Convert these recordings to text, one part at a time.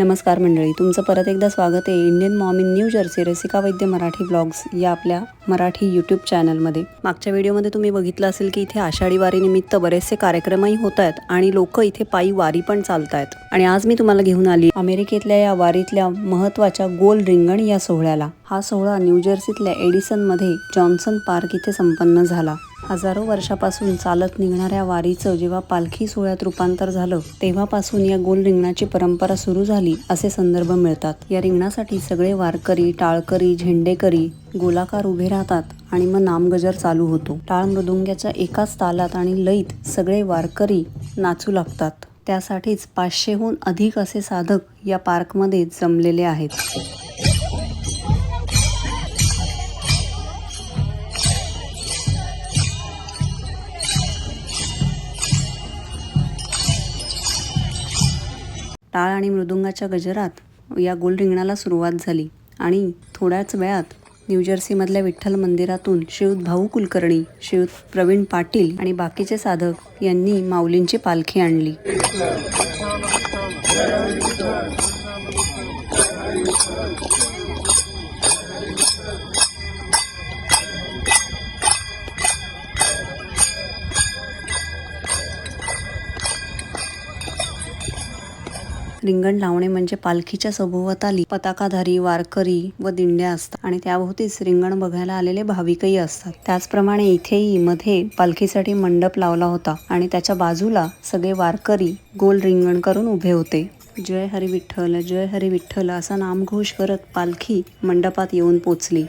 नमस्कार मंडळी तुमचं परत एकदा स्वागत आहे Indian mom in New Jersey Rasika Vaidya Marathi blogs या आपल्या मराठी यूट्यूब चॅनलमध्ये मागच्या व्हिडिओमध्ये तुम्ही बघितलं असेल की इथे आषाढी वारीनिमित्त बरेचसे कार्यक्रमही होत आहेत आणि लोक इथे पायी वारी पण चालत आहेत आणि आज मी तुम्हाला घेऊन आली अमेरिकेतल्या या वारीतल्या महत्त्वाच्या गोल रिंगण या सोहळ्याला. हा सोहळा न्यूजर्सीतल्या एडिसनमध्ये जॉन्सन पार्क इथे संपन्न झाला. हजारो वर्षापासून चालत निघणाऱ्या वारीचं जेव्हा पालखी सोहळ्यात रूपांतर झालं तेव्हापासून या गोल रिंगणाची परंपरा सुरू झाली असे संदर्भ मिळतात. या रिंगणासाठी सगळे वारकरी टाळकरी झेंडेकरी गोलाकार उभे राहतात आणि मग नामगजर चालू होतो. टाळ मृदुंग्याच्या एकाच तालात आणि लईत सगळे वारकरी नाचू लागतात. त्यासाठीच पाचशेहून अधिक असे साधक या पार्कमध्ये जमलेले आहेत. टाळ आणि मृदुंगाच्या गजरात या गोल रिंगणाला सुरुवात झाली आणि थोड्याच वेळात न्यूजर्सीमधल्या विठ्ठल मंदिरातून श्रीयुत भाऊ कुलकर्णी श्रीयुत प्रवीण पाटील आणि बाकीचे साधक यांनी माऊलींची पालखी आणली. रिंगण लावणे म्हणजे पालखीच्या सभोवताली पताकाधारी वारकरी व दिंड्या असतात आणि त्याभोवतीच रिंगण बघायला आलेले भाविकही असतात. त्याचप्रमाणे इथेही मध्ये पालखीसाठी मंडप लावला होता आणि त्याच्या बाजूला सगळे वारकरी गोल रिंगण करून उभे होते. जय हरी विठ्ठल जय हरी विठ्ठल असा नामघोष करत पालखी मंडपात येऊन पोचली.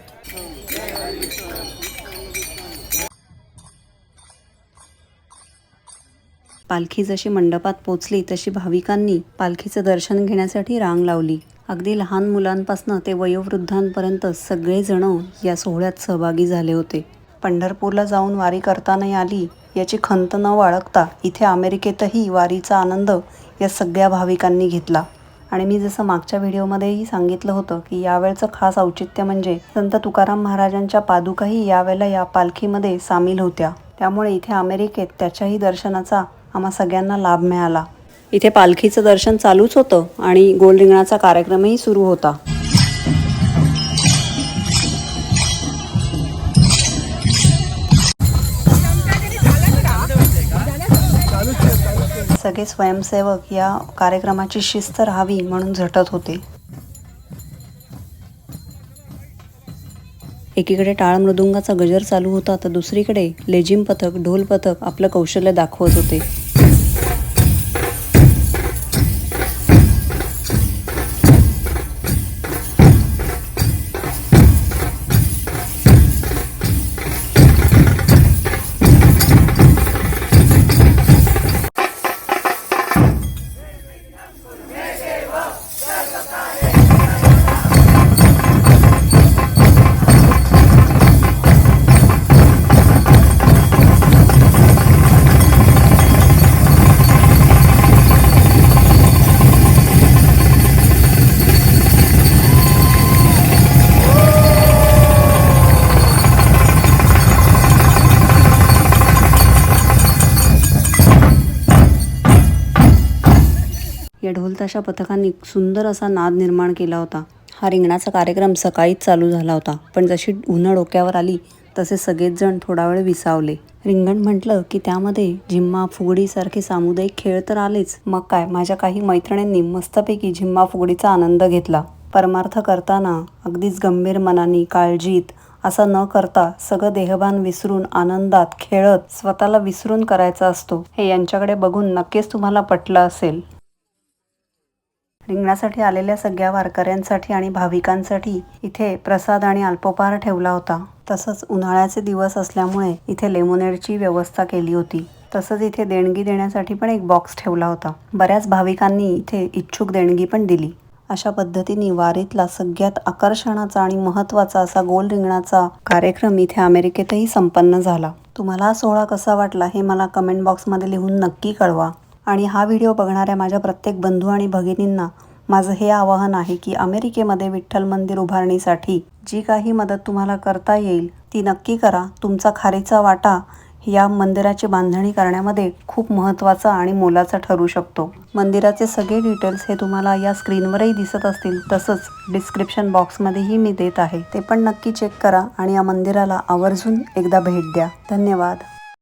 पालखी जशी मंडपात पोचली तशी भाविकांनी पालखीचं दर्शन घेण्यासाठी रांग लावली. अगदी लहान मुलांपासून ते वयोवृद्धांपर्यंत सगळेजण या सोहळ्यात सहभागी झाले होते. पंढरपूरला जाऊन वारी करता नाही आली याची खंत न बाळगता इथे अमेरिकेतही वारीचा आनंद या सगळ्या भाविकांनी घेतला. आणि मी जसं मागच्या व्हिडिओमध्येही सांगितलं होतं की यावेळचं खास औचित्य म्हणजे संत तुकाराम महाराजांच्या पादुकाही यावेळेला या पालखीमध्ये सामील होत्या. त्यामुळे इथे अमेरिकेत त्याच्याही दर्शनाचा आम्हा सगळ्यांना लाभ मिळाला. इथे पालखीचं दर्शन चालूच होतं आणि गोल रिंगणाचा कार्यक्रमही सुरू होता. सगळे स्वयंसेवक या कार्यक्रमाची शिस्त राहावी म्हणून झटत होते. एकीकडे टाळ मृदुंगाचा गजर चालू होता तर दुसरीकडे लेझिम पथक ढोल पथक आपलं कौशल्य दाखवत होते. या ढोलताशा पथकांनी सुंदर असा नाद निर्माण केला होता. हा रिंगणाचा कार्यक्रम सकाळीच चालू झाला होता. पण जशी उन्हा डोक्यावर आली तसे सगळेच जण थोडा वेळ विसावले. रिंगण म्हटलं की त्यामध्ये झिम्मा फुगडीसारखे सामुदायिक खेळ तर आलेच. मग काय? माझ्या काही मैत्रिणींनी मस्तपैकी झिम्मा फुगडीचा आनंद घेतला. परमार्थ करताना अगदीच गंभीर मनाने काळजीत असं न करता सगळं देहभान विसरून आनंदात खेळत स्वतःला विसरून करायचा असतो. हे यांच्याकडे बघून नक्कीच तुम्हाला पटलं असेल. रिंगणासाठी आलेल्या सगळ्या वारकऱ्यांसाठी आणि भाविकांसाठी इथे प्रसाद आणि अल्पोपहार ठेवला होता. तसंच उन्हाळ्याचे दिवस असल्यामुळे इथे लेमोनेडची व्यवस्था केली होती. तसंच इथे देणगी देण्यासाठी पण एक बॉक्स ठेवला होता. बऱ्याच भाविकांनी इथे इच्छुक देणगी पण दिली. अशा पद्धतीने वारीतला सगळ्यात आकर्षणाचा आणि महत्त्वाचा असा गोल रिंगणाचा कार्यक्रम इथे अमेरिकेतही संपन्न झाला. तुम्हाला सोहळा कसा वाटला हे मला कमेंट बॉक्समध्ये लिहून नक्की कळवा. आणि हा व्हिडिओ बघणाऱ्या माझ्या प्रत्येक बंधू आणि भगिनींना माझं हे आवाहन आहे की अमेरिकेमध्ये विठ्ठल मंदिर उभारणीसाठी जी काही मदत तुम्हाला करता येईल ती नक्की करा. तुमचा खारीचा वाटा या मंदिराची बांधणी करण्यामध्ये खूप महत्त्वाचा आणि मोलाचा ठरू शकतो. मंदिराचे सगळे डिटेल्स हे तुम्हाला या स्क्रीनवरही दिसत असतील तसंच डिस्क्रिप्शन बॉक्समध्येही मी देत आहे. ते पण नक्की चेक करा आणि या मंदिराला आवर्जून एकदा भेट द्या. धन्यवाद.